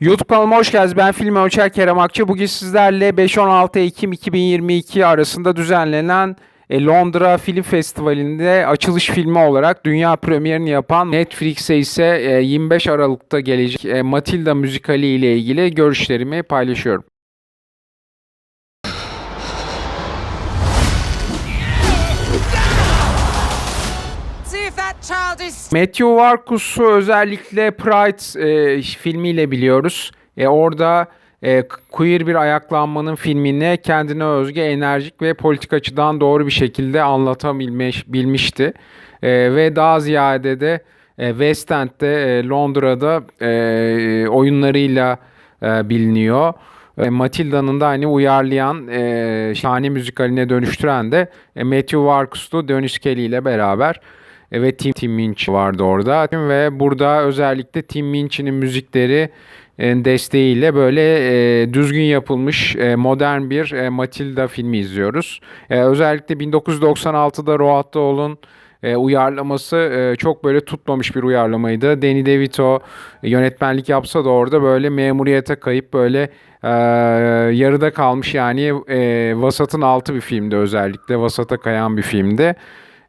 YouTube kanalıma hoş geldiniz. Ben film ölçer Kerem Akça. Bugün sizlerle 5-16 Ekim 2022 arasında düzenlenen e, Londra Film Festivali'nde açılış filmi olarak dünya premierini yapan Netflix'e ise e, 25 Aralık'ta gelecek e, Matilda müzikali ile ilgili görüşlerimi paylaşıyorum. Matthew Warkus'u özellikle Pride e, filmiyle biliyoruz. E, orada e, queer bir ayaklanmanın filmini kendine özgü enerjik ve politik açıdan doğru bir şekilde anlatabilmiş bilmişti. E, ve daha ziyade de e, West End'de e, Londra'da e, oyunlarıyla e, biliniyor. E, Matilda'nın da hani uyarlayan e, şahane müzikaline dönüştüren de e, Matthew Warkus'tu Dennis Kelly ile beraber. E, ve Tim, Tim Minch vardı orada. Ve burada özellikle Tim Minch'in müzikleri e, desteğiyle böyle e, düzgün yapılmış e, modern bir e, Matilda filmi izliyoruz. E, özellikle 1996'da Roald Dahl'un e, uyarlaması e, çok böyle tutmamış bir uyarlamaydı. Danny DeVito yönetmenlik yapsa da orada böyle memuriyete kayıp böyle e, yarıda kalmış yani e, vasatın altı bir filmdi özellikle vasata kayan bir filmdi.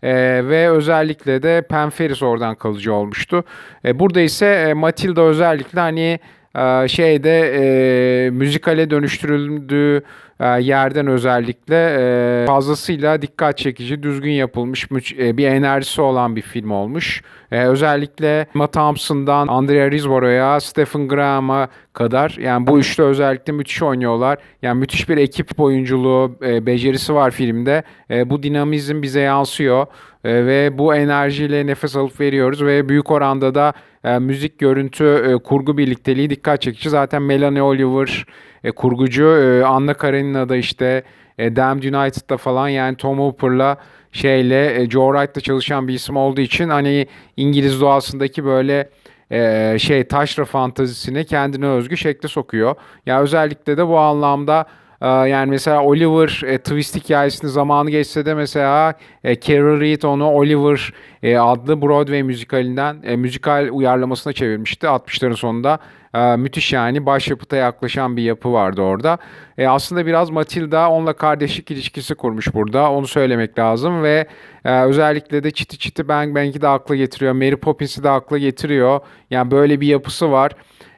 E, ve özellikle de Pam Ferris oradan kalıcı olmuştu. E, burada ise e, Matilda özellikle hani e, şeyde e, müzikale dönüştürüldüğü yerden özellikle e, fazlasıyla dikkat çekici, düzgün yapılmış e, bir enerjisi olan bir film olmuş. E, özellikle Emma Thompson'dan Andrea Riseborough'a, Stephen Graham'a kadar yani bu üçlü özellikle müthiş oynuyorlar. Yani müthiş bir ekip oyunculuğu, becerisi var filmde. Bu dinamizm bize yansıyor ve bu enerjiyle nefes alıp veriyoruz ve büyük oranda da müzik, görüntü, kurgu birlikteliği dikkat çekici. Zaten Melanie Oliver e, kurgucu, e, Anna Karenina da işte e, Damned United'da falan yani Tom Hooper'la şeyle e, Joe Wright'la çalışan bir isim olduğu için hani İngiliz doğasındaki böyle e, şey taşra fantazisini kendine özgü şekle sokuyor. Ya özellikle de bu anlamda e, yani mesela Oliver e, twist hikayesini zamanı geçse de mesela e, Carol Reed onu Oliver e, adlı Broadway müzikalinden e, müzikal uyarlamasına çevirmişti 60'ların sonunda. E, müthiş yani başyapıta yaklaşan bir yapı vardı orada. E, aslında biraz Matilda onunla kardeşlik ilişkisi kurmuş burada. Onu söylemek lazım ve e, özellikle de Çiti Çiti Bang Bang'i de akla getiriyor. Mary Poppins'i de akla getiriyor. Yani böyle bir yapısı var.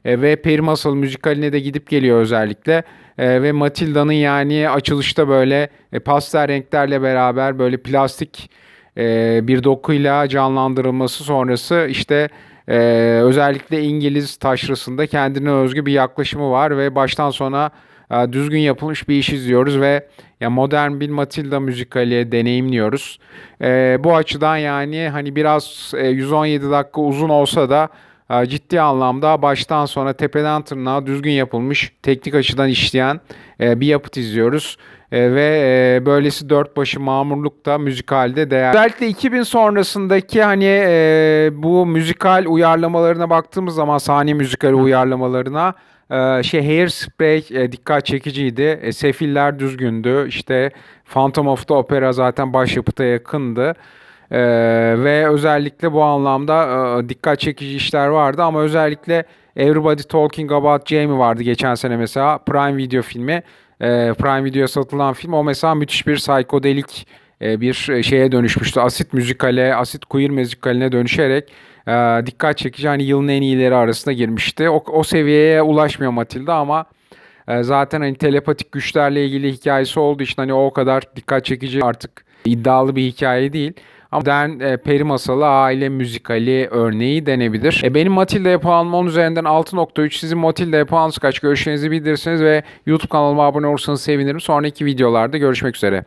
E, ve Peri Masal müzikaline de gidip geliyor özellikle. E, ve Matilda'nın yani açılışta böyle e, pastel renklerle beraber böyle plastik e, bir dokuyla canlandırılması sonrası işte e, özellikle İngiliz taşrasında kendine özgü bir yaklaşımı var ve baştan sona e, düzgün yapılmış bir iş izliyoruz ve ya modern bir Matilda müzikali deneyimliyoruz. E, bu açıdan yani hani biraz e, 117 dakika uzun olsa da ciddi anlamda baştan sona tepeden tırnağa düzgün yapılmış teknik açıdan işleyen e, bir yapıt izliyoruz. E, ve e, böylesi dört başı mamurlukta müzikalde değer. Özellikle 2000 sonrasındaki hani bu müzikal uyarlamalarına baktığımız zaman sahne müzikal uyarlamalarına şey Hairspray dikkat çekiciydi. Sefiller düzgündü. İşte Phantom of the Opera zaten başyapıta yakındı. Ee, ve özellikle bu anlamda e, dikkat çekici işler vardı ama özellikle Everybody Talking About Jamie vardı geçen sene mesela Prime Video filmi. Ee, Prime Video'ya satılan film o mesela müthiş bir psikodelik e, bir şeye dönüşmüştü. Asit müzikale, asit queer müzikaline dönüşerek e, dikkat çekici hani yılın en iyileri arasında girmişti. O, o seviyeye ulaşmıyor Matilda ama e, zaten hani telepatik güçlerle ilgili hikayesi olduğu için hani o kadar dikkat çekici artık iddialı bir hikaye değil. Ama modern e, peri masalı aile müzikali örneği denebilir. E, benim Matilda'ya puanım 10 üzerinden 6.3. Sizin Matilda'ya puanınız kaç? Görüşlerinizi bildirirseniz ve YouTube kanalıma abone olursanız sevinirim. Sonraki videolarda görüşmek üzere.